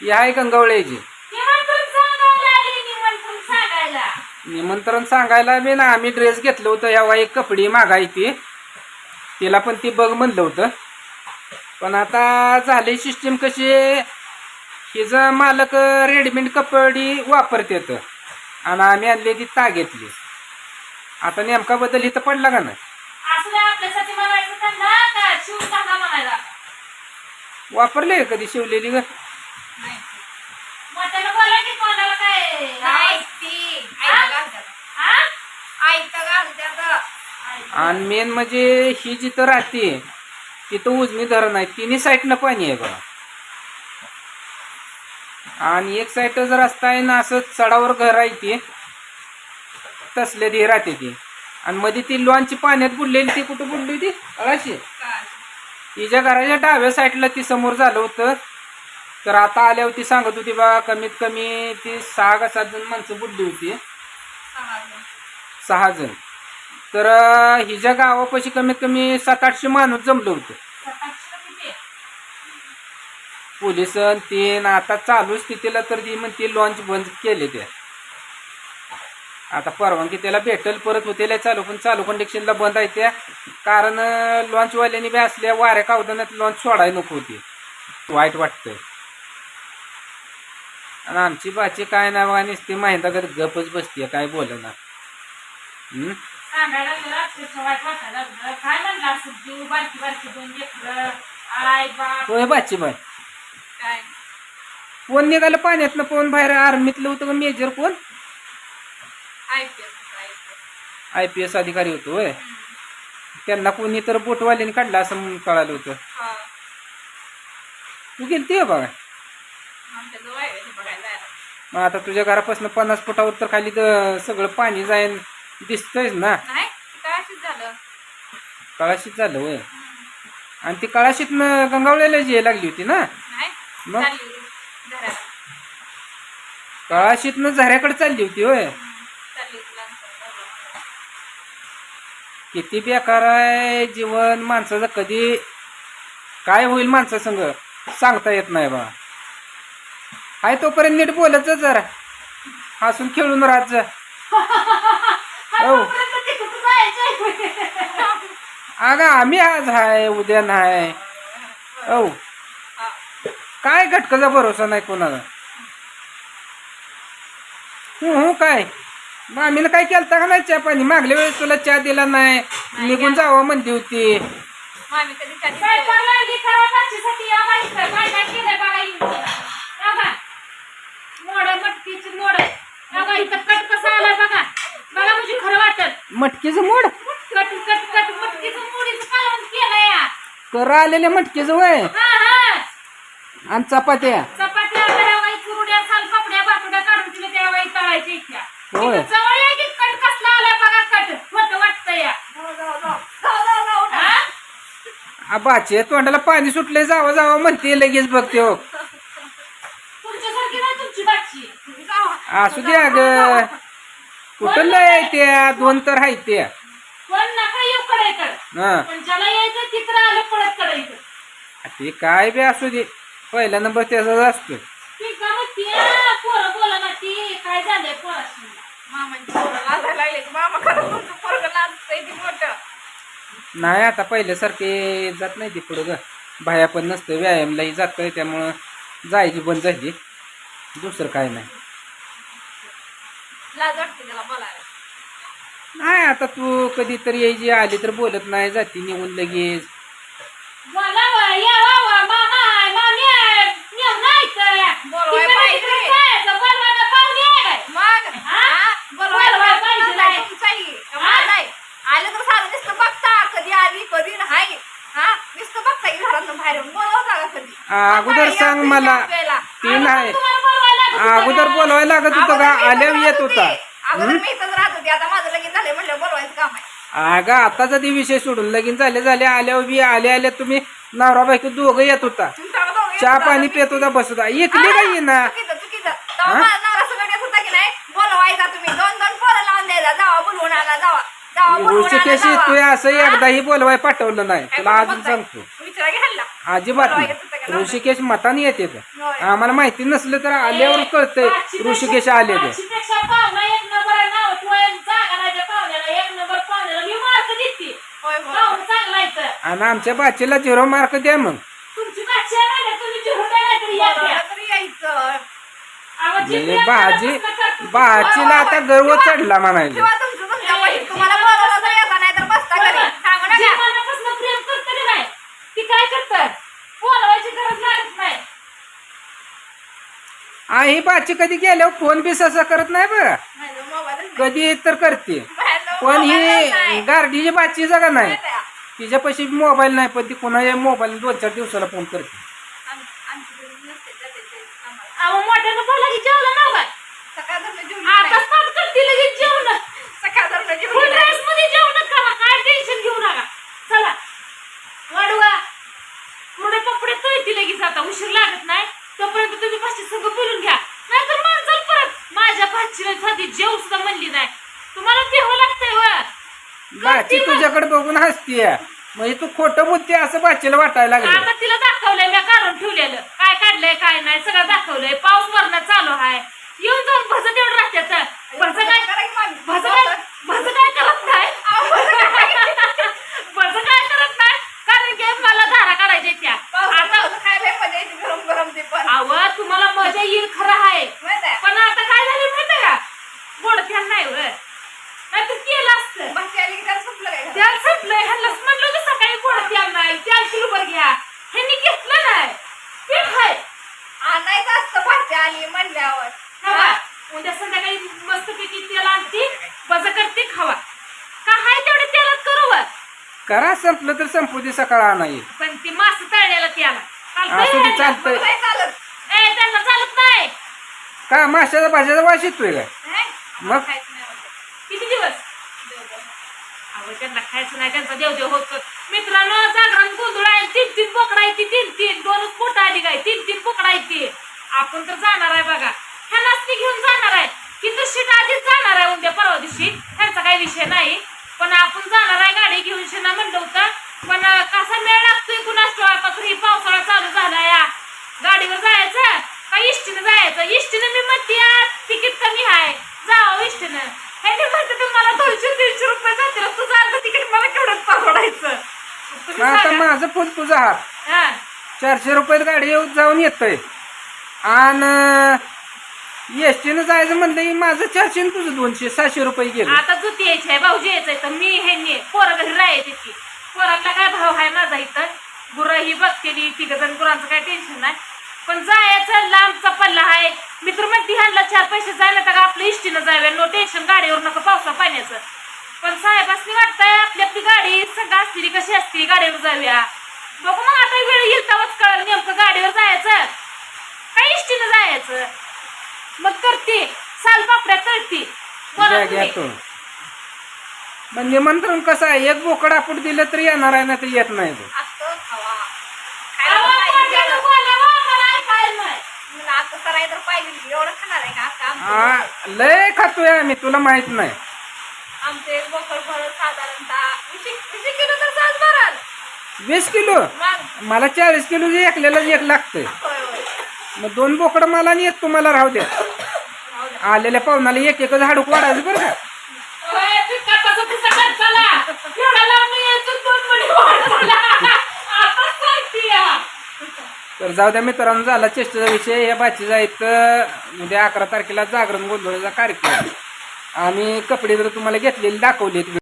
ही आहे गंगावळ्याची. निमंत्रण सांगायला आली निमंत्रण सांगायला. निमंत्रण सांगायला बी ना आम्ही ड्रेस घेतलं होतं यावा एक कपडी मागाय ती. तिला पण ती बघ म्हणलं होतं. पण आता झाली सिस्टीम कशी हिचं मालक रेडीमेड कपडी वापरतेत. आणि आम्ही आणली ती ताग्यातली आता नेमका बदल इथं पडला का नाही असं नाही आपल्यासाठी म्हणायचं त्यांना का शिव त्यांना म्हणायला वापरले कधी शिवलेली ग? ती आणि मेन म्हणजे ही जिथं राहते तिथं उजनी धरण आहे. तिन्ही साईडनं पाणी आहे बघा. आणि एक साईड जर रस्ता आहे ना असं चढावर घर आहे ती तसले ती राहते ती. आणि मध्ये ती लॉनची पाण्यात बुडलेली ती कुठं बुडली होती? अशी तिच्या घराच्या डाव्या साईडला ती समोर झालं होतं. तर आता आल्यावर ती सांगत होती बघा कमीत कमी ती सहा का सात जण माणसं बुडली होती. सहा जण. तर हिच्या गावापाशी कमीत कमी सात आठशे माणूस जमलं होतं? पोलीस तीन. आता चालू स्थितीला तर ती म्हणते लॉन्च बंद केले ते आता परवानगी त्याला भेटल परत होतेला चालू पण चालू कंडिशनला बंद आहे त्या. कारण लॉन्चवाल्यांनी बी असल्या वाऱ्या कावदानात लॉन्च सोडायला नको होती. वाईट वाटतंय. आणि आमची बाची काय नाही बघा नुसती माहिती करत गपच बसते काय आळाय बाप. होय बाची बाय काय? कोण निघालं पाण्यातनं? कोण बाहेर? आर्मीतलं होतं मेजर कोण? आय पी एस अधिकारी होतो होय? त्यांना कोणी तर बोटवाल्याने काढलं असं म्हणून कळालं होतं. तू बघा. आहे ते जायला. मग आता तुझ्या घरापासून पन्नास फुटावर तर खाली तर सगळं पाणी जाईन दिसतंयच ना. कळाशीत झालं. होय. आणि ती कळाशीतनं गंगावळ्याला जी लागली होती ना? मग? कळाशीतनं झऱ्याकडे चालली होती होय चालली होती लहानपणी. किती बेकार आहे जीवन माणसाचं कधी? काय होईल माणसासंग सांगता येत नाही बा. आहे तोपर्यंत नीट बोलत जा जरा. हसून खेळून राहत जा. हो? अगं आम्ही आज आहे उद्या नाही. औ हा. काय घटकाचा भरोसा नाही कोणाला? हो काय? मामीनं काय केलं का नाही चहा पाणी? मागल्या वेळेस तुला चहा दिला नाही. निघून जावं म्हणली होती. मामी कधी कधी या बाई केलंय बघा बघा. मोड मटकीची मोड. आहे. या बघा, इथं कट कसा आलाय बघा. बघा म्हणजे खरं वाटत. मटकीचं मोड? Cut cut cut. मटकीचं मोडीचं कालवण केलंय या. कर आलेल्या मटकीचं वय. हा हा. आणि चपात्या. होय. इथं जवळ या की कट कसला आलाय बघा कट. खोट वाटतं या. हा? आबाचे तोंडाला पाणी सुटले जावं जावं म्हणते लगेच बघते हो. तुमच्यासारखी नाही तुमची बाची असू द्या ग कुठं लय त्या? दोन तर आहेत त्या. पण नका येऊ कडायकडं हा. पण ज्याला यायचं तिकडं आलं पळत कडायचं ते काय बी असू दे. पहिला नंबर त्याचाच असतो ती का मग ती पोरं बोला ना ती काय झालंय पोराशी मामांची पोरं लाजायला लागले की मामा खरं तुमचं पोरगं लाजतंय ती मोठं नाही आता पहिल्यासारखे जात नाही ती पुढं ग. बाया पण नसतं व्यायामलाही जातोय त्यामुळं जायची बंद झाली. दुसरं काय नाही. नाही आता तू कधीतरी यायची आली तर बोलत नाही जाती निघून लगेच. आहे, आहे. बोलवाय तिकडे पाहिजे. तिकडे जायचं, बोलवायला पाहुणे आहे काय? मग हा? हा? बोलवायला बोलवायला पाहिजे पाहिजे नाही नाही. तुमचाही. हा? का नाही आलं तर सारं नुसतं बघता कधी आली कधी नाही हा नुसतं बघता की घरातून बाहेर येऊन बोलवता का कधी अगोदर सांग मला. आपल्याला. ती अगं, नाही. अगोदर? बोलवायला लागत होतं का? आल्यावर येत होता. आता अगं आताचा ते विषय सोडून लगीन झाले झाले आल्यावर बी आले आले तुम्ही नवरा बायको दोघं येत होता. चहा पाणी पित होता बसत होता. एकली का येईना चुकीचं चुकीचं. तेव्हा माझा नवरा सगळं येत होता की नाही? बोलवायचा तुम्ही. तू असं हा? एकदाही बोलवाय पाठवलं नाही. तुला अजून? सांगतो. अजिबात ऋषिकेश मताने येते. आम्हाला माहिती नसलं तर आल्यावर कळतंय ऋषिकेश आले ते तर. आणि आमच्या बाचीला झिरो मार्क द्या मग. तुमची भाची आहे ना तुम्ही जेवढं नाही तरी या द्या. बरोबर तरी यायचं अहो, जी म्हणजे प्रेम भाजी करत असलं तर- भाचीला आता गर्व चढला म्हणायचं किंवा तुमचं तुमच्या बहीण तुम्हाला बोलवलं तर येता नाही तर बसता घरी सांगू जी नका मनापासून प्रेम करते की नाही ती काय करतात बोलवायची गरज लागत नाही आई बाची कधी गेल्यावर फोन बी ससा करत नाही मोबाईल कधी तर करते. पण ही नाही. गार्डीची बाची जागा नाही. आहे? तिच्यापाशी मोबाईल नाही पण ती कोणाच्या मोबाईल दोन चार दिवसाला फोन करते. नाही. नाही. उशीर लागत नाही तोपर्यंत तुम्ही पाचशे सगळं बोलून घ्या नाहीतर माणसाला परत माझ्या भाचीला साधी जेव सुद्धा म्हणली नाही. तुम्हाला तेव्हा लागतंय व बाची तुझ्याकडे बघून हसतीय. म्हणजे तू खोटं बोलते असं बाचीला वाटायला लागलं. आता तिला दाखवलंय मी काढून ठेवलेलं. काय काढलंय काय नाही सगळं दाखवलंय. पाऊस भरणं चालू आहे येऊन जाऊन भज तेवढं राहत्यात भज काय करा की मामी. भज काय भज काय करत नाही भज काय करत नाही कारण की मला धारा काढायच्या त्या पावसात आता पावसात खायला मजा येते गरम गरम ते पण आव तुम्हाला मजा येईल खरं आहे माहिती आहे? पण आता काय झालं माहितीये का नाही व नाही तर केलं असतं. भाची आली की त्याला संपलंय. म्हणलं होतं सकाळी त्याला नाही त्याला घ्या. ह्यांनी घेतलं नाही. पीठ आहे आणायचं असतं भाची आली म्हणल्यावर. खावा. उद्या संध्याकाळी मस्तपैकी तेल आणते बजा करते खावा. का हाय तेवढे तेलात करू संपलं तर संपू दे सकाळ नाही पण ती मास तळलेला त्याला. असू दे चालतंय. ए त्यांना चालत नाही. का माशाचा भाज्याचा वास येतोय काय? मग? खायचं नाही म्हणते. किती दिवस? अहो त्यांना खायचं नाही त्यांचा देवदेव होत. मित्रांनो जागरण गोंधळ आहे. तीन तीन बोकडा आहे तीन तीन. दोनच पोट आली काय? तीन तीन बोकडा आहे आपण तर जाणार आहे बघा. ह्या ती घेऊन जाणार आहे. की शीट आधीच जाणार आहे उद्या परवा दिवशी. ह्याचा काही विषय नाही. पण आपण जाणार आहे गाडी घेऊन शेना म्हणलं होतं. पण कसा मेळ लागतोय कुणाच आता ही पावसाळा चालू झाला या गाडीवर जायचं? का इष्टीनं जायचं? इष्टीनं मी म्हणते आज तिकीट कमी आहे जावं इष्टीनं ह्यांनी म्हणते तुम्हाला दोनशे तीनशे रुपये जातील. तुझं अर्ध तिकीट मला केवढं परवडायचं? तुम्ही मग आता सांगा. माझं फुल तुझा हात हा. चारशे रुपयात गाडी येऊन जाऊन येतोय. आणि एस टीनं जायचं म्हणलं की माझं चारशे आणि तुझं दोनशे सहाशे रुपये गेलं. आता जुती यायची आहे भाऊजी यायचंय तर मी ह्यांनी पोरं घरी राहायची ती पोरांना काय भाव आहे माझा इथं? गुरं ही बघतेली तिघ जण गुरांचं काय टेन्शन नाही. पण जायचं लांबचा पल्ला आहे मित्र म्हणते ह्यांना चार पैसे जायला तर आपलं इष्टीनं जाऊया नो टेन्शन गाडीवर नका पावसा पाण्याचं. पण साहेबांनी वाटतंय आपली आपली गाडी सगळं असलेली कशी असते गाडीवर जाऊया? बघू मग आता वेळ येईल तेव्हाच कळलं नेमकं गाडीवर जायचं. काय इष्टीनं जायचं? मग करते सालपापड्या तळती बोला घ्या तुम्ही. घ्या तो मग निमंत्रण कसं आहे? एक बोकड आपण दिलं तरी येणार आहे ना तर येत नाही तो असतं खावा अहो, खायला तर पाहिजे मोठ्यानं बोला, हो, मला ऐकायला नाही. तर पाहिजे एवढं खाणार आहे का? हा लय खातोय आम्ही तुला माहीत नाही. आमचं एक बोकड भरत साधारणतः वीस वीस किलो तर सहज भरल वीस किलो? मग. मला चाळीस किलो एकल्याला एक लागतंय. होय होय. मग दोन बोकड मला आणि एक तुम्हाला राहू द्या. राहू द्या. आलेल्या पाहुणाला एक एकच हाडूक वाढायचं बरं का? ओय, पिकाचा पिसा कर चला. एवढा लांब नाही यायचं, दोन मणी वाढ झाला. तर जाऊ द्या मित्रांनो झाला चेष्टेचा विषय. या बाचीचा इथं उद्या अकरा तारखेला जागरण गोंधळाचा कार्यक्रम. आम्ही कपडे जर तुम्हाला घेतलेले दाखवलेत